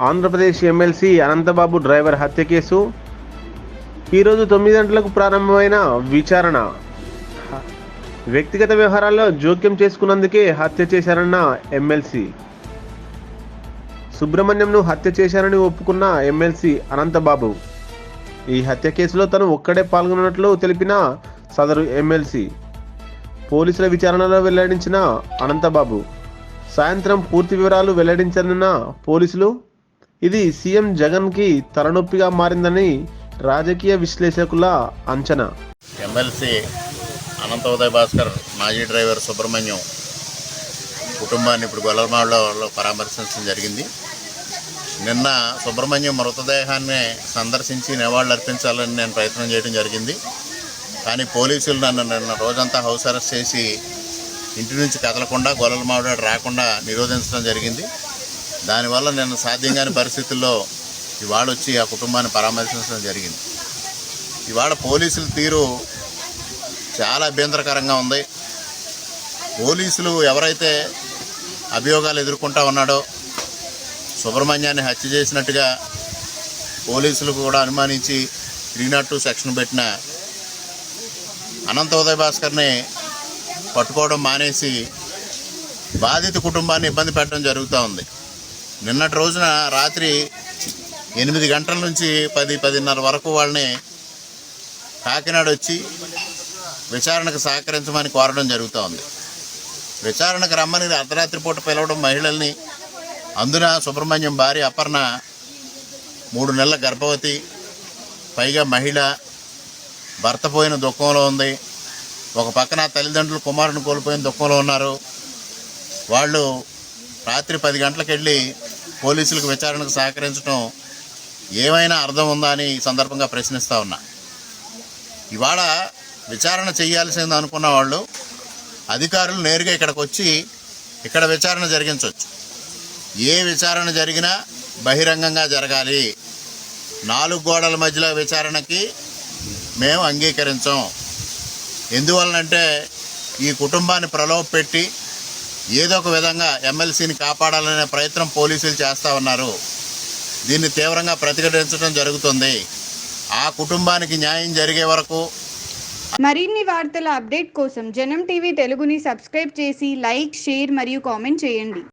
Andhra Pradesh MLC Anantha Babu driver హత్య case. ఈరోజు తొమ్మిది గంటలకు ప్రారంభమైన విచారణ. వ్యక్తిగత వ్యవహారాల్లో జోక్యం చేసుకున్నందుకే హత్య చేశారన్న ఎమ్మెల్సీ. సుబ్రహ్మణ్యంను హత్య చేశారని ఒప్పుకున్న ఎమ్మెల్సీ అనంతబాబు. ఈ హత్య కేసులో తను ఒక్కడే పాల్గొన్నట్లు తెలిపిన సదరు ఎమ్మెల్సీ. పోలీసుల విచారణలో వెల్లడించిన అనంతబాబు. సాయంత్రం పూర్తి వివరాలు వెల్లడించనున్న పోలీసులు ఇది సీఎం జగన్కి తలనొప్పిగా మారిందని రాజకీయ విశ్లేషకుల అంచనా. ఎమ్మెల్సీ అనంత ఉదయ్ భాస్కర్ మాజీ డ్రైవర్ సుబ్రహ్మణ్యం కుటుంబాన్ని ఇప్పుడు గొల్లమాడలో పరామర్శించడం జరిగింది. నిన్న సుబ్రహ్మణ్యం మృతదేహాన్ని సందర్శించి నివాళులు అర్పించాలని నేను ప్రయత్నం చేయడం జరిగింది. కానీ పోలీసులు నన్ను నిన్న రోజంతా హౌస్ అరెస్ట్ చేసి ఇంటి నుంచి కదలకుండా గొల్లమాడ రాకుండా నిరోధించడం జరిగింది. దానివల్ల నేను సాధ్యం కాని పరిస్థితుల్లో ఇవాళ వచ్చి ఆ కుటుంబాన్ని పరామర్శించడం జరిగింది. ఇవాళ పోలీసుల తీరు చాలా అభ్యంతరకరంగా ఉంది. పోలీసులు ఎవరైతే అభియోగాలు ఎదుర్కొంటా ఉన్నాడో సుబ్రహ్మణ్యాన్ని హత్య చేసినట్టుగా పోలీసులు కూడా అనుమానించి త్రీ నాట్ టూ సెక్షన్ పెట్టిన అనంత ఉదయ భాస్కర్ని పట్టుకోవడం మానేసి బాధిత కుటుంబాన్ని ఇబ్బంది పెట్టడం జరుగుతూ ఉంది. నిన్నటి రోజున రాత్రి ఎనిమిది గంటల నుంచి పది పదిన్నర వరకు వాళ్ళని కాకినాడ వచ్చి విచారణకు సహకరించమని కోరడం జరుగుతూ ఉంది. విచారణకు రమ్మని అర్ధరాత్రి పూట పిలవడం మహిళల్ని అందున సుబ్రహ్మణ్యం భార్య అపర్ణ మూడు నెలల గర్భవతి పైగా మహిళ భర్త పోయిన దుఃఖంలో ఉంది. ఒక పక్కన తల్లిదండ్రులు కుమారుని కోల్పోయిన దుఃఖంలో ఉన్నారు. వాళ్ళు రాత్రి పది గంటలకు వెళ్ళి పోలీసులకు విచారణకు సహకరించడం ఏమైనా అర్థం ఉందా అని ఈ సందర్భంగా ప్రశ్నిస్తూ ఉన్నా. ఇవాళ విచారణ చేయాల్సింది అనుకున్న వాళ్ళు అధికారులు నేరుగా ఇక్కడికి వచ్చి ఇక్కడ విచారణ జరిగించవచ్చు. ఏ విచారణ జరిగినా బహిరంగంగా జరగాలి. నాలుగు గోడల మధ్యలో విచారణకి మేము అంగీకరించాం. ఎందువలనంటే ఈ కుటుంబాన్ని ప్రలోభ పెట్టి ఏదో ఒక విధంగా ఎమ్మెల్సీని కాపాడాలనే ప్రయత్నం పోలీసులు చేస్తూ ఉన్నారు. దీన్ని తీవ్రంగా ప్రతిఘటించడం జరుగుతుంది. ఆ కుటుంబానికి న్యాయం జరిగే వరకు మరిన్ని వార్తల అప్డేట్ కోసం జనం టీవీ తెలుగుని సబ్స్క్రైబ్ చేసి లైక్ షేర్ మరియు కామెంట్ చేయండి.